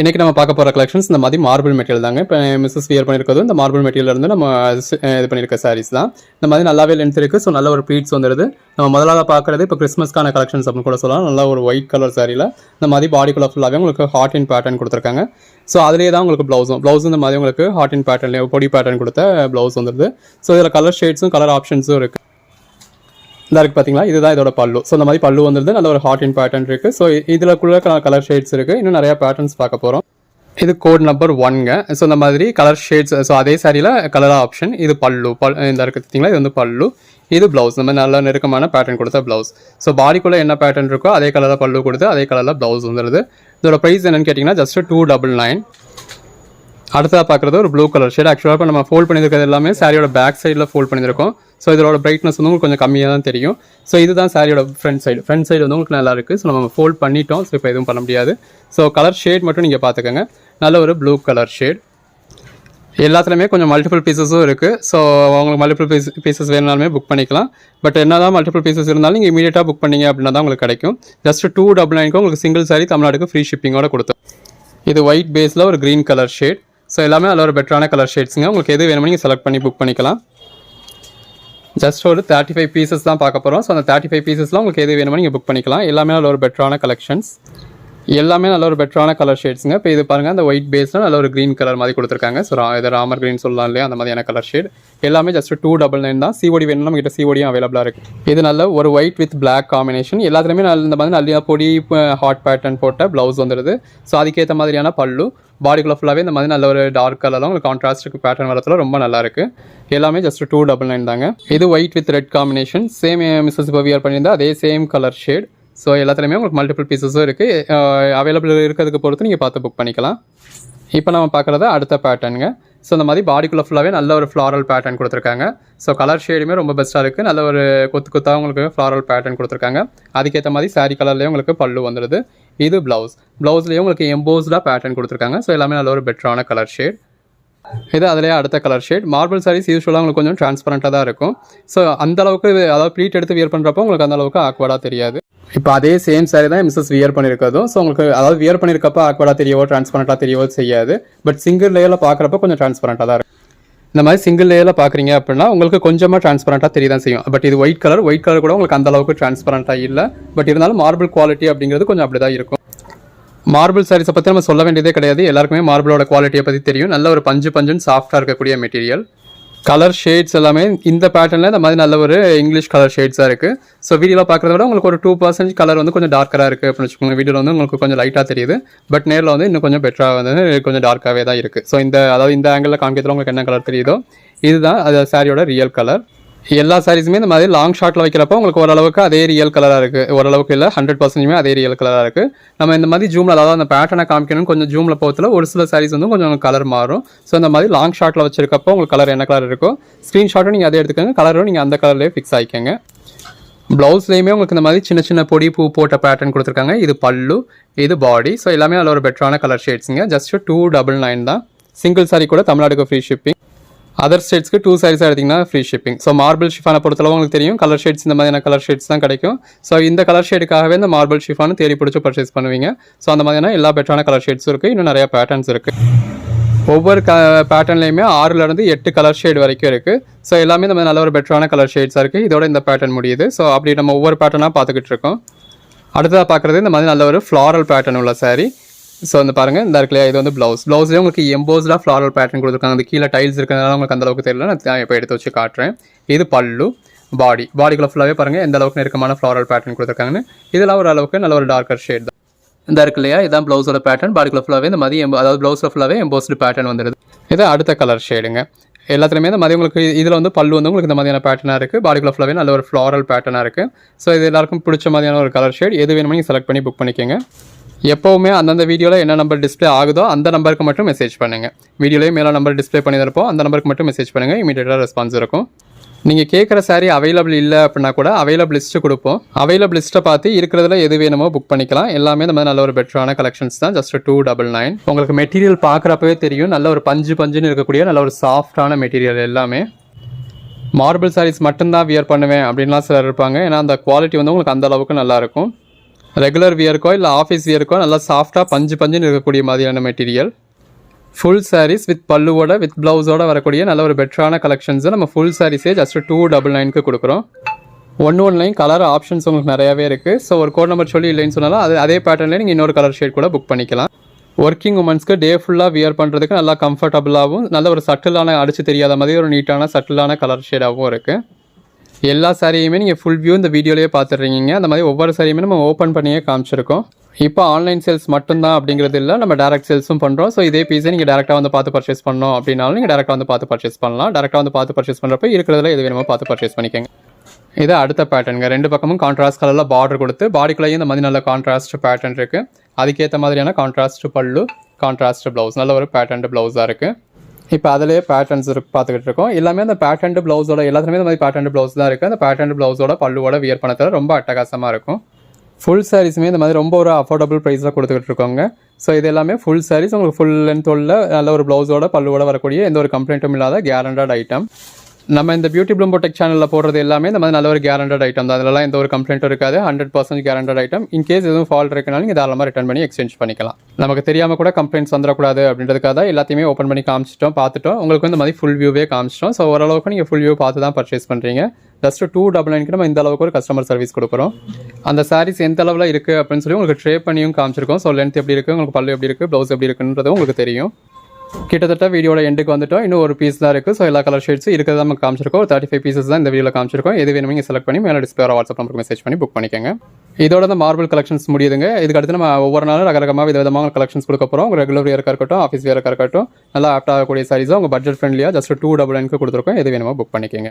இன்றைக்கி நம்ம பார்க்க போகிற கலெக்ஷன்ஸ் இந்த மாதிரி மார்பிள் மெட்டீரியல் தாங்க. இப்போ மிஸ்ஸஸ் வியர் பண்ணியிருக்கிறது இந்த மார்பிள் மெட்டீரியல் இருந்து நம்ம இது பண்ணியிருக்க சாரீஸ் தான். இந்த மாதிரி நல்லாவே லென்த் இருக்குது ஸோ நல்ல ஒரு ப்ளீட்ஸ் வந்துடுது நம்ம முதலாக பார்க்குறது இப்போ கிறிஸ்மஸ்க்கான கலெக்ஷன்ஸ் அப்படின்னு கூட சொல்லலாம். நல்லா ஒரு ஒயிட் கலர் சாரியில் இந்த மாதிரி பாடிக்குள்ள ஃபுல்லாகவே உங்களுக்கு ஹாட் இன் பேட்டர்ன் கொடுத்துருக்காங்க. ஸோ அதிலே தான் உங்களுக்கு ப்ளவுஸும் ப்ளவுஸ் இந்த மாதிரி உங்களுக்கு ஹாட் இன் பேட்டர்ன்லேயே பொடி பேட்டர்ன் கொடுத்த ப்ளவுஸ் வந்துடுது ஸோ இதில் கலர் ஷேட்ஸும் கலர் ஆப்ஷன்ஸும் இருக்குது இந்த இருக்குது பார்த்தீங்களா இதுதான் இதோட பல்லு. ஸோ இந்த மாதிரி பல்லு வந்துருது. நல்ல ஒரு ஹாட் இன் பேட்டர்ன் இருக்குது ஸோ இதில் கூட கலர் ஷேட்ஸ் இருக்குது இன்னும் நிறையா பேட்டர்ன்ஸ் பார்க்க போகிறோம் இது கோட் நம்பர் ஒன்ங்க ஸோ இந்த மாதிரி கலர் ஷேட்ஸ் ஸோ அதே சாரியில் கலர் ஆப்ஷன் இது பல்லு. பல் இந்த இருக்குது பார்த்தீங்களா இது வந்து பல்லு. இது ப்ளவுஸ் நம்ம நல்ல நெருக்கமான பேட்டர்ன் கொடுத்த ப்ளவுஸ் ஸோ பாடிக்குள்ளே என்ன பேட்டர்ன் இருக்கோ அதே கலரில் பல்லு கொடுத்து அதே கலரில் ப்ளவுஸ் வந்துடுது இதோட ப்ரைஸ் என்னென்னு கேட்டிங்கன்னா ஜஸ்ட் டூ டபுள் நைன் அடுத்ததாக பார்க்குறது ஒரு ப்ளூ கலர் ஷேட் ஆக்சுவலாக இப்போ நம்ம ஃபோல்ட் பண்ணியிருக்கிறது எல்லாமே சாரியோட பேக் சைடில் ஃபோல்ட் பண்ணியிருக்கோம். ஸோ இதோட பிரைட்னஸ் வந்து உங்களுக்கு கொஞ்சம் கம்மியாக தான் தெரியும். ஸோ இதுதான் சாரியோட ஃப்ரண்ட் சைடு ஃப்ரண்ட் சைடு வந்து உங்களுக்கு நல்லா இருக்குது ஸோ நம்ம ஃபோல்ட் பண்ணிட்டோம். ஸோ இப்போ எதுவும் பண்ண முடியாது. ஸோ கலர் ஷேட் மட்டும் நீங்கள் பார்த்துக்கோங்க. நல்ல ஒரு ப்ளூ கலர் ஷேட் எல்லாத்துலேயுமே கொஞ்சம் மல்டிபிள் பீசஸும் இருக்குது ஸோ உங்களுக்கு மல்டிபிள் பீஸ் பீசஸ் வேணுனாலுமே புக் பண்ணிக்கலாம். பட் என்ன தான் மல்டிபிள் பீசஸ் இருந்தாலும் நீங்கள் இமீடியட்டாக புக் பண்ணிங்க அப்படின்னா தான் உங்களுக்கு கிடைக்கும். ஜஸ்ட் டூ டபுள் நைனுக்கு உங்களுக்கு சிங்கிள் சாரி தமிழ்நாடுக்கு ஃப்ரீ ஷிப்பிங்கோட கொடுத்தோம். இது ஒயிட் பேஸில் ஒரு க்ரீன் கலர் ஷேட் ஸோ எல்லாமே அதில் ஒரு பெட்டரான கலர் ஷேட்ஸுங்க உங்களுக்கு எது வேணுமோ நீங்கள் செலக்ட் பண்ணி புக் பண்ணிக்கலாம். ஜஸ்ட் ஒரு தேர்ட்டி ஃபைவ் பீசஸ் தான் பார்க்க போகிறோம் ஸோ அந்த தேர்ட்டி ஃபைவ் பீசஸ்லாம் உங்களுக்கு எது வேணுமோ நீங்கள் புக் பண்ணிக்கலாம். எல்லாமே நல்ல ஒரு பெட்டரான கலெக்ஷன்ஸ் எல்லாமே நல்ல ஒரு பெட்டரான கலர் ஷேட்ஸுங்க இப்போ இது பாருங்கள் அந்த ஒயிட் பேஸில் நல்ல ஒரு க்ரீன் கலர் மாதிரி கொடுத்துருக்காங்க. ஸோ இது ராமர் க்ரீன் சொல்லலாம் இல்லையா? அந்த மாதிரியான கலர் ஷேட் எல்லாமே ஜஸ்ட் டூ டபுள் நைன் தான். சிஓடி வேணும் நம்மகிட்ட சிஓடியும் அவைலபிளாக இருக்குது இது நல்ல ஒரு ஒயிட் வித் பிளாக் காம்பினேஷன் எல்லாத்துலேயுமே நல்ல இந்த மாதிரி நல்ல பொடி ஹாட் பேட்டர்ன் போட்ட ப்ளவுஸ் வந்துடுது ஸோ அதுக்கேற்ற மாதிரியான பல்லு. பாடிக்குள்ளே ஃபுல்லாகவே இந்த மாதிரி நல்ல ஒரு டார்க் கலரில் உங்களுக்கு கான்ட்ராஸ்ட்டுக்கு பேட்டர்ன் வரத்துல ரொம்ப நல்லாயிருக்கு எல்லாமே ஜஸ்ட் டூ டபுள் நைன் தாங்க. இது white with red combination same Mrs இப்போ வியர் பண்ணியிருந்தா அதே சேம் கலர் ஷேட் ஸோ எல்லாத்துலேயுமே உங்களுக்கு மல்டிபிள் பீசஸும் இருக்குது அவைலபிள் இருக்கிறதுக்கு பொறுத்து நீங்கள் பார்த்து புக் பண்ணிக்கலாம். இப்போ நம்ம பார்க்குறது அடுத்த பேட்டர்னுங்க ஸோ இந்த மாதிரி பாடிக்குள்ளே ஃபுல்லாகவே நல்ல ஒரு ஃப்ளாரல் பேட்டர்ன் கொடுத்துருக்காங்க. ஸோ கலர் ஷேடுமே ரொம்ப பெஸ்ட்டாக இருக்குது நல்ல ஒரு கொத்து கொத்தாக உங்களுக்கு ஃப்ளாரல் பேட்டர்ன் கொடுத்துருக்காங்க. அதுக்கேற்ற மாதிரி saree கலர்லேயே உங்களுக்கு பல்லு வந்துடுது இது ப்ளவுஸ் ப்ளவுஸ்லேயே உங்களுக்கு எம்போஸ்டாக பேட்டர்ன் கொடுத்துருக்காங்க. ஸோ எல்லாமே நல்ல ஒரு பெட்டரான கலர் ஷேட் இது அதிலேயே அடுத்த கலர் ஷேட் மார்பிள் சாரீஸ் யூஸ்வலாக உங்களுக்கு கொஞ்சம் டிரான்ஸ்பரண்ட்டாக தான் இருக்கும். ஸோ அந்த அளவுக்கு அதாவது ப்ளீட் எடுத்து வியர் பண்ணுறப்போ உங்களுக்கு அந்த அளவுக்கு ஆக்வர்டாக தெரியாது. இப்போ அதே சேம் சாரி தான் மிஸ்ஸஸ் வியர் பண்ணியிருக்கதும் ஸோ உங்களுக்கு அதாவது வியர் பண்ணியிருக்கப்போ ஆக்வர்டாக தெரியவோ டிரான்ஸ்பரண்ட்டாக தெரியவோ செய்யாது பட் சிங்கிள் லேயரில் பார்க்குறப்ப கொஞ்சம் டிரான்ஸ்பரண்ட்டாக தான் இருக்கும். இந்த மாதிரி சிங்கிள் லேயரில் பார்க்குறீங்க அப்படின்னா உங்களுக்கு கொஞ்சமாக டிரான்ஸ்பரண்ட்டாக தெரிய தான் செய்யும். பட் இது ஒயிட் கலர் ஒயிட் கலர் கூட உங்களுக்கு அந்த அளவுக்கு டிரான்ஸ்பரண்ட்டாக இல்லை. பட் இருந்தாலும் மார்பிள் குவாலிட்டி அப்படிங்கிறது கொஞ்சம் அப்படி தான் இருக்கும். மார்பிள் சாரீஸை பற்றி நம்ம சொல்ல வேண்டியதே கிடையாது. எல்லாருக்குமே மார்பிளோட குவாலிட்டியை பற்றி தெரியும். நல்ல ஒரு பஞ்சு பஞ்சுன்னு சாஃப்டாக இருக்கக்கூடிய மெட்டீரியல் கலர் ஷேட்ஸ் எல்லாமே இந்த பேட்டர்னில் இந்த மாதிரி நல்ல ஒரு இங்கிலீஷ் கலர் ஷேட்ஸாக இருக்குது ஸோ வீடியோவில் பார்க்குறத விட உங்களுக்கு ஒரு டூ பர்சன்ட் கலர் வந்து கொஞ்சம் டார்க்கராக இருக்குது அப்படின்னு வச்சுக்கோங்க. வீடியோவில் வந்து உங்களுக்கு கொஞ்சம் லைட்டாக தெரியுது. பட் நேரில் வந்து இன்னும் கொஞ்சம் பெட்டராக வந்து கொஞ்சம் டார்க்காகவே தான் இருக்குது ஸோ இந்த அதாவது இந்த ஆங்கிளில் காமிக்கிறதுல உங்களுக்கு என்ன கலர் தெரியுதோ இதுதான் அது சாரியோட ரியல் கலர் எல்லா சாரீஸுமே இந்த மாதிரி லாங் ஷாட்டில் வைக்கிறப்போ உங்களுக்கு ஓரளவுக்கு அதே ரியல் கலராக இருக்குது ஓரளவுக்கு இல்லை ஹண்ட்ரட் பர்சன்ட்டுமே அதே ரியல் கலராக இருக்குது நம்ம இந்த மாதிரி ஜூமில் அதாவது அந்த பேட்டர்னை காமிக்கணும்னு கொஞ்சம் ஜூமில் போகிறதுல ஒரு சில சாரீஸ் வந்து கொஞ்சம் கலர் மாறும். ஸோ இந்த மாதிரி லாங் ஷாட்டில் வச்சிருக்கப்போ உங்களுக்கு கலர் என்ன கலர் இருக்கோ ஸ்க்ரீன்ஷாட்டும் நீங்கள் அதே எடுத்துக்கோங்க. கலரும் நீங்கள் அந்த கலர்லேயே ஃபிக்ஸ் ஆகிக்கோங்க ப்ளவுஸ்லேயுமே உங்களுக்கு இந்த மாதிரி சின்ன சின்ன பொடி பூ போட்ட பேட்டர்ன் கொடுத்துருக்காங்க. இது பல்லு இது பாடி ஸோ எல்லாமே அதில் ஒரு பெட்டரான கலர் ஷேட்ஸுங்க ஜஸ்ட் டூ டபுள் நைன் தான். சிங்கிள் சாரி கூட தமிழ்நாடுக்கு ஃப்ரீ ஷிப்பிங் அதர் ஸ்டேட்ஸ்க்கு டூ சாரீஸ் எடுத்திங்கன்னா ஃப்ரீ ஷிப்பிங் ஸோ மார்பிள் ஷிஃபானை பொறுத்தளவு உங்களுக்கு தெரியும். கலர் ஷேட்ஸ் இந்த மாதிரியான கலர் ஷேட்ஸ் தான் கிடைக்கும். ஸோ இந்த கலர் ஷேடுக்காகவே இந்த மார்பிள் ஷிஃபானு தேடி பிடிச்சி பர்ச்சேஸ் பண்ணுவீங்க. ஸோ அந்த மாதிரியான எல்லா பெட்டரான கலர் ஷேட்ஸும் இருக்குது இன்னும் நிறையா பேட்டர்ன்ஸ் இருக்குது ஒவ்வொரு க பேட்டர்ன்லையுமே ஆறுலேருந்து எட்டு கலர் ஷேட் வரைக்கும் இருக்குது ஸோ எல்லாமே இந்த மாதிரி நல்ல ஒரு பெட்டரான கலர் ஷேட்ஸாக இருக்குது இதோட இந்த பேட்டர்ன் முடியுது. ஸோ அப்படி நம்ம ஒவ்வொரு பேட்டர்னாக பார்த்துக்கிட்டு இருக்கோம். அடுத்ததாக பார்க்குறது இந்த மாதிரி நல்ல ஒரு ஃப்ளாரல் பேட்டர்ன் உள்ள சாரீ ஸோ வந்து பாருங்க இந்த இருக்கலையா இது வந்து ப்ளவுஸ் ப்ளவுஸ்லேயே உங்களுக்கு எம்போஸ்டாக ஃப்ளாரல் பேட்டர்ன் கொடுத்துருக்காங்க. அந்த கீழே டைல்ஸ் இருக்கிறதுனால உங்களுக்கு அந்த அளவுக்கு தெரியல. நான் இப்போ எடுத்து வச்சு காட்டுறேன். இது பல்லு பாடி பாடிக்குள்ள ஃபுல்லாகவே பாருங்கள் எந்த அளவுக்கு நெருக்கமான ஃப்ளாரல் பேட்டர்ன் கொடுத்துருக்காங்கன்னு. இதெல்லாம் ஒரு அளவுக்கு நல்ல ஒரு டார்க்கர் ஷேட் தான். இந்த இருக்கு இல்லையா இதான் ப்ளவுஸோட பேட்டர்ன் பாடிக்குள்ள ஃபுல்லாகவே இந்த மாதிரி அதாவது ப்ளவுஸில் ஃபுல்லாகவே எம்போஸ்டு பேட்டர்ன் வந்துடுது இது அடுத்த கலர் ஷேடுங்க எல்லாத்துலேயுமே இந்த மாதிரி உங்களுக்கு இதில் வந்து பல்லு வந்து உங்களுக்கு இந்த மாதிரியான பேட்டர்னாக இருக்குது பாடிக்குள்ள ஃபுல்லாகவே நல்ல ஒரு ஃப்ளாரல் பேட்டர்னாக இருக்குது ஸோ இது எல்லாருக்கும் பிடிச்ச மாதிரியான ஒரு கலர் ஷேட் எது வேணுமோ நீங்கள் செலக்ட் பண்ணி புக் பண்ணிக்கோங்க. எப்போவுமே அந்தந்த வீடியோவில் என்ன நம்பர் டிஸ்ப்ளே ஆகுதோ அந்த நம்பருக்கு மட்டும் மெசேஜ் பண்ணுங்கள் வீடியோலேயே மேலே நம்பர் டிஸ்ப்ளே பண்ணி தரப்போ அந்த நம்பருக்கு மட்டும் மெசேஜ் பண்ணுங்கள் இமீடியட்டாக ரெஸ்பான்ஸ் இருக்கும். நீங்கள் கேட்குற saree அவைலபிள் இல்லை அப்படின்னா கூட அவைலபிள் லிஸ்ட்டு கொடுப்போம். அவைலபிள் லிஸ்ட்டை பார்த்து இருக்கிறதுல எது வேணுமோ புக் பண்ணிக்கலாம். எல்லாமே இந்த மாதிரி நல்ல ஒரு பெட்டரான கலெக்ஷன்ஸ் தான். ஜஸ்ட் டூ டபுள் நைன் உங்களுக்கு மெட்டீரியல் பார்க்குறப்பவே தெரியும். நல்ல ஒரு பஞ்சு பஞ்சுன்னு இருக்கக்கூடிய நல்ல ஒரு சாஃப்டான மெட்டீரியல் எல்லாமே. மார்பிள் சாரீஸ் மட்டும்தான் வியர் பண்ணுவேன் அப்படின்லாம் சிலர் இருப்பாங்க. ஏன்னா அந்த குவாலிட்டி வந்து உங்களுக்கு அந்த அளவுக்கு நல்லாயிருக்கும் ரெகுலர் வியருக்கோ இல்லை ஆஃபீஸ் வியருக்கோ நல்லா சாஃப்டாக பஞ்சு பஞ்சுன்னு இருக்கக்கூடிய மாதிரியான மெட்டீரியல் ஃபுல் சாரீஸ் வித் பல்லுவோட வித் ப்ளவுஸோட வரக்கூடிய நல்ல ஒரு பெட்டரான கலெக்ஷன்ஸை நம்ம ஃபுல் சாரீஸே ஜஸ்ட் டூ டபுள் நைனுக்கு கொடுக்குறோம். ஒன்று ஒன்லைன் கலர் ஆப்ஷன்ஸ் உங்களுக்கு நிறையாவே இருக்குது ஸோ ஒரு கோட் நம்பர் சொல்லி இல்லைன்னு சொன்னாலும் அது அதே பேட்டர்னில் நீங்கள் இன்னொரு கலர் ஷேட் கூட புக் பண்ணிக்கலாம். ஒர்க்கிங் உமன்ஸ்க்கு டே ஃபுல்லாக வியர் பண்ணுறதுக்கு நல்லா கம்ஃபர்டபுளாகவும் நல்ல ஒரு சட்டிலான அடிச்சு தெரியாத மாதிரி ஒரு நீட்டான சட்டிலான கலர் ஷேடாகவும் இருக்குது எல்லா சாரியுமே நீங்கள் ஃபுல் வியூ இந்த வீடியோலேயே பார்த்துட்றீங்க அந்த மாதிரி ஒவ்வொரு சாரியுமே நம்ம ஓப்பன் பண்ணியே காமிச்சிருக்கோம். இப்போ ஆன்லைன் சேல்ஸ் மட்டும்தான் அப்படிங்கிறது இல்லை நம்ம டேரக்ட் சேல்ஸும் பண்ணுறோம் ஸோ இதே பீஸை நீங்கள் டேரெக்டாக வந்து பார்த்து பர்ச்சேஸ் பண்ணோம் அப்படின்னாலும் நீங்கள் டேரெக்டாக வந்து பார்த்து பர்ச்சேஸ் பண்ணலாம். டேரெக்டாக வந்து பார்த்து பர்ச்சேஸ் பண்ணுறப்ப இருக்கிறதுல எது வேணுமோ பார்த்து பர்ச்சேஸ் பண்ணிக்கோங்க. இது அடுத்த பேட்டர்னுங்க ரெண்டு பக்கமும் கான்ட்ராஸ்ட் கலரில் பார்டர் கொடுத்து பாடிக்குள்ளேயும் இந்த மாதிரி நல்ல கான்ட்ராஸ்ட் பேட்டர்ன் இருக்குது அதுக்கேற்ற மாதிரியான கான்ட்ராஸ்ட் பல்லு கான்ட்ராஸ்ட் ப்ளவுஸ் நல்ல ஒரு பேட்டர்ன் ப்ளவுஸாக இருக்குது இப்போ அதிலே பேட்டர்ன்ஸ் பார்த்துக்கிட்டு இருக்கோம். எல்லாமே அந்த பேட்டர்ன் ப்ளவுஸோட எல்லாத்துலேயுமே இந்த மாதிரி பேட்டர்ன் ப்ளவுஸ் தான் இருக்குது அந்த பேட்டர்ன் ப்ளவுஸோட பல்லுவோட வியர் பண்ணத்தில் ரொம்ப அட்டகாசமாக இருக்கும். ஃபுல் சாரீஸுமே இந்த மாதிரி ரொம்ப ஒரு அஃபோர்டபுள் ப்ரைஸில் கொடுத்துக்கிட்டு இருக்கோங்க. ஸோ இது எல்லாமே ஃபுல் சாரீஸ் உங்களுக்கு ஃபுல் லென்த் உள்ள நல்ல ஒரு ப்ளவுஸோட பல்லுவோட வரக்கூடிய எந்த ஒரு கம்ப்ளைண்ட்டும் இல்லாத கேரண்டட் ஐட்டம் நம்ம இந்த பியூட்டி ப்ளூம் டெக் சேனலில் போடுறது எல்லாமே இந்த மாதிரி நல்ல ஒரு கேரண்டட் ஐட்டம் தான். அதெல்லாம் எந்த ஒரு கம்ப்ளைண்ட்டும் இருக்காது. Hundred percent guaranteed item in case எதுவும் ஃபால்ட் இருக்குனாலும் நீங்கள் தாராளமாக ரிட்டர்ன் பண்ணி எக்ஸ்சேஞ்ச் பண்ணிக்கலாம். நமக்கு தெரியாமல் கூட கம்ப்ளைண்ட்ஸ் வந்துடக்கூடாது அப்படின்றதுக்காக தான் எல்லாத்தையுமே ஓப்பன் பண்ணி காமிச்சிட்டோம் பார்த்துட்டோம். உங்களுக்கு இந்த மாதிரி ஃபுல் வியூவே காமிச்சிட்டோம். ஸோ ஓரளவுக்கு நீங்கள் ஃபுல் வியூ பார்த்து தான் பர்ச்சேஸ் பண்ணுறீங்க ஜஸ்ட் டூ டபுள் நைனுக்கு நம்ம இந்த அளவுக்கு ஒரு கஸ்டமர் சர்வீஸ் கொடுக்குறோம். அந்த சாரீஸ் எந்த அளவில் இருக்குது அப்படின்னு சொல்லி உங்களுக்கு ட்ரே பண்ணியும் காமிச்சிருக்கோம். ஸோ லென்த் எப்படி இருக்குது உங்களுக்கு பல்லு எப்படி இருக்குது ப்ளவுஸ் எப்படி இருக்குன்றது உங்களுக்கு தெரியும். கிட்டத்தட்ட வீடியோட எண்டுக்கு வந்துட்டோம். இன்னும் ஒரு பீஸ் தான் இருக்குது ஸோ எல்லா கலர் ஷேட்ஸும் இருக்கிறத நம்ம காமிச்சிருக்கோம். ஒரு தேர்ட்டி ஃபைவ் பீசஸ் தான் இந்த வீடியோவில் காமிச்சிருக்கோம். எது வேணுமோ நீங்கள் செலக்ட் பண்ணி மேலே டிஸ்பிளே வாட்ஸ்அப் நம்பருக்கு மெசேஜ் பண்ணி புக் பண்ணிக்கோங்க. இதோட இந்த மார்பிள் கலெக்ஷன்ஸ் முடியுதுங்க. இதுக்கு அடுத்து நம்ம ஒவ்வொரு நாளும் ரகரகமாக வித விதமான கலெக்ஷன்ஸ் கொடுக்க போகிறோம் உங்கள் ரெகுலர் வியர்க்காக இருக்கட்டும் ஆஃபீஸ் வியர்க்காக இருக்கட்டும். நல்லா ஆப்ட் ஆகக்கூடிய சாரீஸாக உங்கள் பட்ஜெட் ஃப்ரெண்ட்லியாக ஜஸ்ட் டூ டபுள் நைனுக்கு கொடுத்துருக்கோம். எது வேணுமோ புக் பண்ணிக்கோங்க.